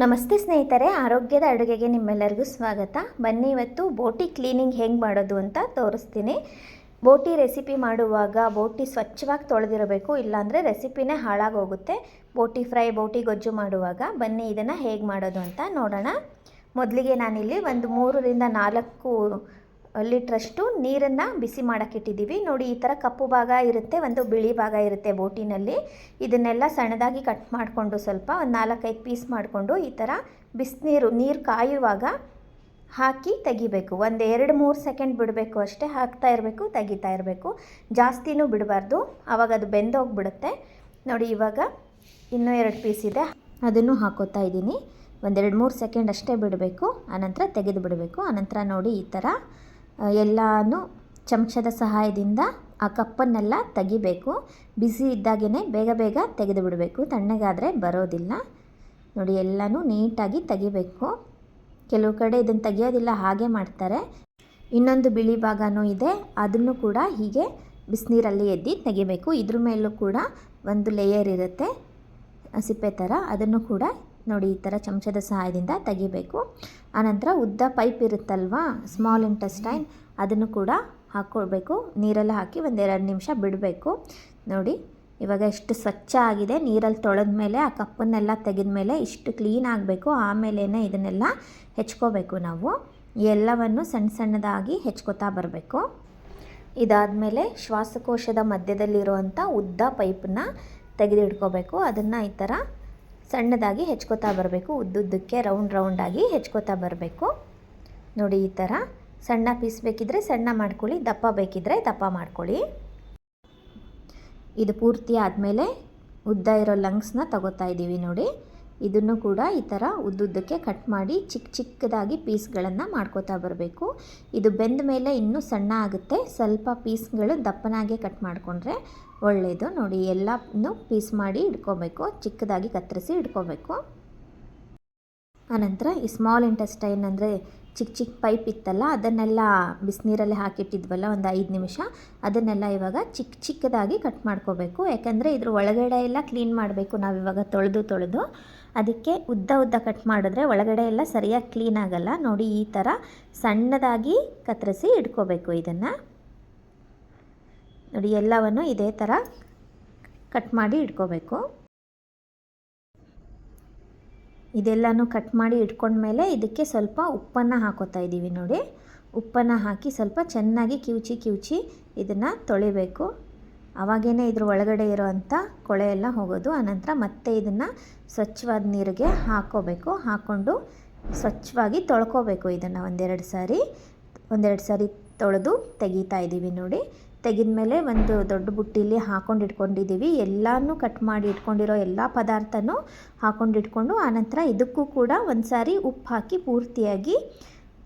ನಮಸ್ತೆ ಸ್ನೇಹಿತರೆ, ಆರೋಗ್ಯದ ಅಡುಗೆಗೆ ನಿಮ್ಮೆಲ್ಲರಿಗೂ ಸ್ವಾಗತ. ಬನ್ನಿ ಇವತ್ತು ಬೋಟಿ ಕ್ಲೀನಿಂಗ್ ಹೆಂಗೆ ಮಾಡೋದು ಅಂತ ತೋರಿಸ್ತೀನಿ. ಬೋಟಿ ರೆಸಿಪಿ ಮಾಡುವಾಗ ಬೋಟಿ ಸ್ವಚ್ಛವಾಗಿ ತೊಳೆದಿರಬೇಕು, ಇಲ್ಲಾಂದರೆ ರೆಸಿಪಿನೇ ಹಾಳಾಗೋಗುತ್ತೆ. ಬೋಟಿ ಫ್ರೈ, ಬೋಟಿ ಗೊಜ್ಜು ಮಾಡುವಾಗ ಬನ್ನಿ ಇದನ್ನು ಹೇಗೆ ಮಾಡೋದು ಅಂತ ನೋಡೋಣ. ಮೊದಲಿಗೆ ನಾನಿಲ್ಲಿ ಒಂದು ಮೂರರಿಂದ ನಾಲ್ಕು ಲೀಟ್ರಷ್ಟು ನೀರನ್ನು ಬಿಸಿ ಮಾಡೋಕ್ಕಿಟ್ಟಿದ್ದೀವಿ. ನೋಡಿ, ಈ ಥರ ಕಪ್ಪು ಭಾಗ ಇರುತ್ತೆ, ಒಂದು ಬಿಳಿ ಭಾಗ ಇರುತ್ತೆ ಬೋಟಿನಲ್ಲಿ. ಇದನ್ನೆಲ್ಲ ಸಣ್ಣದಾಗಿ ಕಟ್ ಮಾಡಿಕೊಂಡು ಸ್ವಲ್ಪ ಒಂದು ನಾಲ್ಕೈದು ಪೀಸ್ ಮಾಡಿಕೊಂಡು ಈ ಥರ ಬಿಸಿನೀರು, ನೀರು ಕಾಯುವಾಗ ಹಾಕಿ ತೆಗಿಬೇಕು. ಒಂದು ಎರಡು ಮೂರು ಸೆಕೆಂಡ್ ಬಿಡಬೇಕು ಅಷ್ಟೇ, ಹಾಕ್ತಾ ಇರಬೇಕು, ತೆಗಿತಾ ಇರಬೇಕು. ಜಾಸ್ತಿನೂ ಬಿಡಬಾರ್ದು ಆವಾಗ ಅದು ಬೆಂದೋಗ್ಬಿಡುತ್ತೆ. ನೋಡಿ, ಇವಾಗ ಇನ್ನೂ ಎರಡು ಪೀಸ್ ಇದೆ. ಅದನ್ನು ಹಾಕೋತಾ ಇದ್ದೀನಿ. ಒಂದೆರಡು ಮೂರು ಸೆಕೆಂಡ್ ಅಷ್ಟೇ ಬಿಡಬೇಕು, ಆನಂತರ ತೆಗೆದು ಬಿಡಬೇಕು. ಆನಂತರ ನೋಡಿ, ಈ ಥರ ಎಲ್ಲನೂ ಚಮಚದ ಸಹಾಯದಿಂದ ಆ ಕಪ್ಪನ್ನೆಲ್ಲ ತೆಗಿಬೇಕು. ಬಿಸಿ ಇದ್ದಾಗೇ ಬೇಗ ಬೇಗ ತೆಗೆದು ಬಿಡಬೇಕು. ತಣ್ಣಗಾದರೆ ಬರೋದಿಲ್ಲ. ನೋಡಿ, ಎಲ್ಲನೂ ನೀಟಾಗಿ ತೆಗಿಬೇಕು. ಕೆಲವು ಕಡೆ ಇದನ್ನು ತೆಗಿಯೋದಿಲ್ಲ, ಹಾಗೆ ಮಾಡ್ತಾರೆ. ಇನ್ನೊಂದು ಬಿಳಿ ಭಾಗನೂ ಇದೆ. ಅದನ್ನು ಕೂಡ ಹೀಗೆ ಬಿಸಿನೀರಲ್ಲಿ ಎದ್ದು ತೆಗಿಬೇಕು. ಇದ್ರ ಮೇಲೂ ಕೂಡ ಒಂದು ಲೇಯರ್ ಇರುತ್ತೆ ಸಿಪ್ಪೆ ಥರ ಅದನ್ನು ಕೂಡ ನೋಡಿ, ಈ ಥರ ಚಮಚದ ಸಹಾಯದಿಂದ ತೆಗಿಬೇಕು. ಆನಂತರ ಉದ್ದ ಪೈಪ್ ಇರುತ್ತಲ್ವಾ ಸ್ಮಾಲ್ ಇಂಟೆಸ್ಟೈನ್ ಅದನ್ನು ಕೂಡ ಹಾಕ್ಕೊಳ್ಬೇಕು ನೀರಲ್ಲಿ ಹಾಕಿ ಒಂದೆರಡು ನಿಮಿಷ ಬಿಡಬೇಕು. ನೋಡಿ, ಇವಾಗ ಎಷ್ಟು ಸ್ವಚ್ಛ ಆಗಿದೆ. ನೀರಲ್ಲಿ ತೊಳೆದ ಮೇಲೆ, ಆ ಕಪ್ಪನ್ನೆಲ್ಲ ತೆಗೆದ ಮೇಲೆ ಇಷ್ಟು ಕ್ಲೀನ್ ಆಗಬೇಕು. ಆಮೇಲೆ ಇದನ್ನೆಲ್ಲ ಹೆಚ್ಕೋಬೇಕು ನಾವು. ಎಲ್ಲವನ್ನು ಸಣ್ಣ ಸಣ್ಣದಾಗಿ ಹೆಚ್ಕೋತಾ ಬರಬೇಕು. ಇದಾದಮೇಲೆ ಶ್ವಾಸಕೋಶದ ಮಧ್ಯದಲ್ಲಿರುವಂಥ ಉದ್ದ ಪೈಪನ್ನ ತೆಗೆದಿಡ್ಕೋಬೇಕು ಅದನ್ನು ಈ ಥರ ಸಣ್ಣದಾಗಿ ಹೆಚ್ಕೋತಾ ಬರಬೇಕು, ಉದ್ದುದ್ದಕ್ಕೆ ರೌಂಡ್ ರೌಂಡಾಗಿ ಹೆಚ್ಕೋತಾ ಬರಬೇಕು. ನೋಡಿ ಈ ಥರ ಸಣ್ಣ ಪೀಸ್ ಬೇಕಿದ್ದರೆ ಸಣ್ಣ ಮಾಡ್ಕೊಳ್ಳಿ, ದಪ್ಪ ಬೇಕಿದ್ದರೆ ದಪ್ಪ ಮಾಡ್ಕೊಳ್ಳಿ. ಇದು ಪೂರ್ತಿ ಆದಮೇಲೆ ಉದ್ದ ಇರೋ ಲಂಗ್ಸ್ನ ತಗೋತಾ ಇದ್ದೀವಿ ನೋಡಿ. ಇದನ್ನು ಕೂಡ ಈ ಥರ ಉದ್ದುದ್ದಕ್ಕೆ ಕಟ್ ಮಾಡಿ ಚಿಕ್ಕ ಚಿಕ್ಕದಾಗಿ ಪೀಸ್ಗಳನ್ನು ಮಾಡ್ಕೋತಾ ಬರಬೇಕು. ಇದು ಬೆಂದ ಮೇಲೆ ಇನ್ನೂ ಸಣ್ಣ ಆಗುತ್ತೆ. ಸ್ವಲ್ಪ ಪೀಸ್ಗಳು ದಪ್ಪನಾಗೆ ಕಟ್ ಮಾಡಿಕೊಂಡ್ರೆ ಒಳ್ಳೆಯದು ನೋಡಿ, ಎಲ್ಲನೂ ಪೀಸ್ ಮಾಡಿ ಇಟ್ಕೋಬೇಕು. ಚಿಕ್ಕದಾಗಿ ಕತ್ತರಿಸಿ ಇಟ್ಕೋಬೇಕು. ಆನಂತರ ಈ ಸ್ಮಾಲ್ ಇಂಟೆಸ್ಟೈನ್ ಅಂದರೆ ಚಿಕ್ಕ ಚಿಕ್ಕ ಪೈಪ್ ಇತ್ತಲ್ಲ, ಅದನ್ನೆಲ್ಲ ಬಿಸಿನೀರಲ್ಲಿ ಹಾಕಿಟ್ಟಿದ್ವಲ್ಲ ಒಂದು ಐದು ನಿಮಿಷ, ಅದನ್ನೆಲ್ಲ ಇವಾಗ ಚಿಕ್ಕ ಚಿಕ್ಕದಾಗಿ ಕಟ್ ಮಾಡ್ಕೋಬೇಕು. ಯಾಕಂದರೆ ಇದ್ರ ಒಳಗಡೆ ಎಲ್ಲ ಕ್ಲೀನ್ ಮಾಡಬೇಕು ನಾವು ಇವಾಗ ತೊಳೆದು ತೊಳೆದು. ಅದಕ್ಕೆ ಉದ್ದ ಉದ್ದ ಕಟ್ ಮಾಡಿದ್ರೆ ಒಳಗಡೆ ಎಲ್ಲ ಸರಿಯಾಗಿ ಕ್ಲೀನ್ ಆಗಲ್ಲ. ನೋಡಿ ಈ ಥರ ಸಣ್ಣದಾಗಿ ಕತ್ತರಿಸಿ ಇಟ್ಕೋಬೇಕು ಇದನ್ನು. ನೋಡಿ ಎಲ್ಲವನ್ನು ಇದೇ ಥರ ಕಟ್ ಮಾಡಿ ಇಟ್ಕೋಬೇಕು. ಇದೆಲ್ಲನೂ ಕಟ್ ಮಾಡಿ ಇಟ್ಕೊಂಡ್ಮೇಲೆ ಇದಕ್ಕೆ ಸ್ವಲ್ಪ ಉಪ್ಪನ್ನು ಹಾಕೋತಾ ಇದ್ದೀವಿ ನೋಡಿ. ಉಪ್ಪನ್ನು ಹಾಕಿ ಸ್ವಲ್ಪ ಚೆನ್ನಾಗಿ ಕಿವುಚಿ ಕಿವುಚಿ ಇದನ್ನು ತೊಳಿಬೇಕು. ಅವಾಗೇನೆ ಇದ್ರ ಒಳಗಡೆ ಇರೋವಂಥ ಕೊಳೆ ಎಲ್ಲ ಹೋಗೋದು. ಆನಂತರ ಮತ್ತೆ ಇದನ್ನು ಸ್ವಚ್ಛವಾದ ನೀರಿಗೆ ಹಾಕೋಬೇಕು. ಹಾಕ್ಕೊಂಡು ಸ್ವಚ್ಛವಾಗಿ ತೊಳ್ಕೊಬೇಕು ಇದನ್ನು ಒಂದೆರಡು ಸಾರಿ. ಒಂದೆರಡು ಸಾರಿ ತೊಳೆದು ತೆಗಿತಾ ಇದ್ದೀವಿ ನೋಡಿ. ತೆಗೆದ ಮೇಲೆ ಒಂದು ದೊಡ್ಡ ಬುಟ್ಟಿಲಿ ಹಾಕೊಂಡು ಇಟ್ಕೊಂಡಿದ್ದೀವಿ. ಎಲ್ಲನೂ ಕಟ್ ಮಾಡಿ ಇಟ್ಕೊಂಡಿರೋ ಎಲ್ಲ ಪದಾರ್ಥನೂ ಹಾಕೊಂಡು ಇಟ್ಕೊಂಡು ಆನಂತರ ಇದಕ್ಕೂ ಕೂಡ ಒಂದು ಸಾರಿ ಉಪ್ಪು ಹಾಕಿ ಪೂರ್ತಿಯಾಗಿ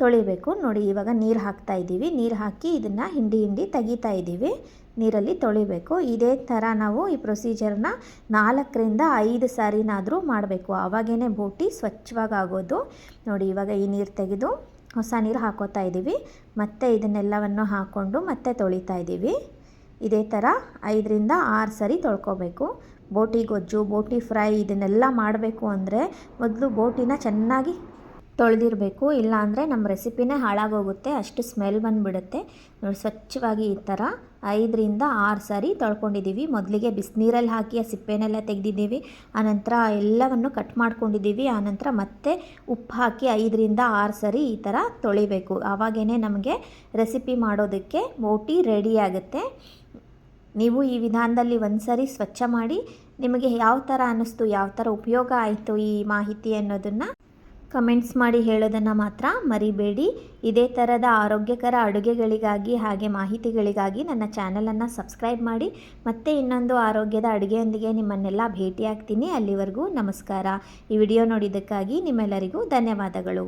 ತೊಳಿಬೇಕು. ನೋಡಿ, ಇವಾಗ ನೀರು ಹಾಕ್ತಾ ಇದ್ದೀವಿ. ನೀರು ಹಾಕಿ ಇದನ್ನು ಹಿಂಡಿ ಹಿಂಡಿ ತೆಗಿತಾ ಇದ್ದೀವಿ. ನೀರಲ್ಲಿ ತೊಳಿಬೇಕು. ಇದೇ ಥರ ನಾವು ಈ ಪ್ರೊಸೀಜರ್ನ ನಾಲ್ಕರಿಂದ ಐದು ಸಾರಿನಾದರೂ ಮಾಡಬೇಕು. ಆವಾಗೇ ಬೋಟಿ ಸ್ವಚ್ಛವಾಗಿ ಆಗೋದು. ನೋಡಿ, ಇವಾಗ ಈ ನೀರು ತೆಗೆದು ಹೊಸ ನೀರು ಹಾಕೋತಾ ಇದ್ದೀವಿ. ಮತ್ತು ಇದನ್ನೆಲ್ಲವನ್ನು ಹಾಕ್ಕೊಂಡು ಮತ್ತೆ ತೊಳಿತಾ ಇದ್ದೀವಿ. ಇದೇ ಥರ ಐದರಿಂದ ಆರು ಸರಿ ತೊಳ್ಕೊಬೇಕು. ಬೋಟಿ ಗೊಜ್ಜು, ಬೋಟಿ ಫ್ರೈ ಇದನ್ನೆಲ್ಲ ಮಾಡಬೇಕು ಅಂದರೆ ಮೊದಲು ಬೋಟಿನ ಚೆನ್ನಾಗಿ ತೊಳೆದಿರಬೇಕು ಇಲ್ಲಾಂದರೆ ನಮ್ಮ ರೆಸಿಪಿನೇ ಹಾಳಾಗೋಗುತ್ತೆ, ಅಷ್ಟು ಸ್ಮೆಲ್ ಬಂದುಬಿಡುತ್ತೆ. ನೋಡಿ ಸ್ವಚ್ಛವಾಗಿ ಈ ಥರ ಐದರಿಂದ ಆರು ಸಾರಿ ತೊಳ್ಕೊಂಡಿದ್ದೀವಿ ಮೊದಲಿಗೆ ಬಿಸಿನೀರಲ್ಲಿ ಹಾಕಿ ಆ ಸಿಪ್ಪೆನೆಲ್ಲ ತೆಗೆದಿದ್ದೀವಿ. ಆನಂತರ ಎಲ್ಲವನ್ನು ಕಟ್ ಮಾಡ್ಕೊಂಡಿದ್ದೀವಿ ಆನಂತರ ಮತ್ತೆ ಉಪ್ಪು ಹಾಕಿ ಐದರಿಂದ ಆರು ಸಾರಿ ಈ ಥರ ತೊಳಿಬೇಕು. ಆವಾಗೇ ನಮಗೆ ರೆಸಿಪಿ ಮಾಡೋದಕ್ಕೆ ಮೋಟಿ ರೆಡಿ ಆಗುತ್ತೆ. ನೀವು ಈ ವಿಧಾನದಲ್ಲಿ ಒಂದು ಸಾರಿ ಸ್ವಚ್ಛ ಮಾಡಿ, ನಿಮಗೆ ಯಾವ ಥರ ಅನ್ನಿಸ್ತು, ಯಾವ ಥರ ಉಪಯೋಗ ಆಯಿತು ಈ ಮಾಹಿತಿ ಅನ್ನೋದನ್ನು ಕಮೆಂಟ್ಸ್ ಮಾಡಿ ಹೇಳೋದನ್ನು ಮಾತ್ರ ಮರಿಬೇಡಿ. ಇದೇ ಥರದ ಆರೋಗ್ಯಕರ ಅಡುಗೆಗಳಿಗಾಗಿ ಹಾಗೆ ಮಾಹಿತಿಗಳಿಗಾಗಿ ನನ್ನ ಚಾನಲನ್ನು ಸಬ್ಸ್ಕ್ರೈಬ್ ಮಾಡಿ. ಮತ್ತೆ ಇನ್ನೊಂದು ಆರೋಗ್ಯದ ಅಡುಗೆಯೊಂದಿಗೆ ನಿಮ್ಮನ್ನೆಲ್ಲ ಭೇಟಿಯಾಗ್ತೀನಿ. ಅಲ್ಲಿವರೆಗೂ ನಮಸ್ಕಾರ. ಈ ವಿಡಿಯೋ ನೋಡಿದ್ದಕ್ಕಾಗಿ ನಿಮ್ಮೆಲ್ಲರಿಗೂ ಧನ್ಯವಾದಗಳು.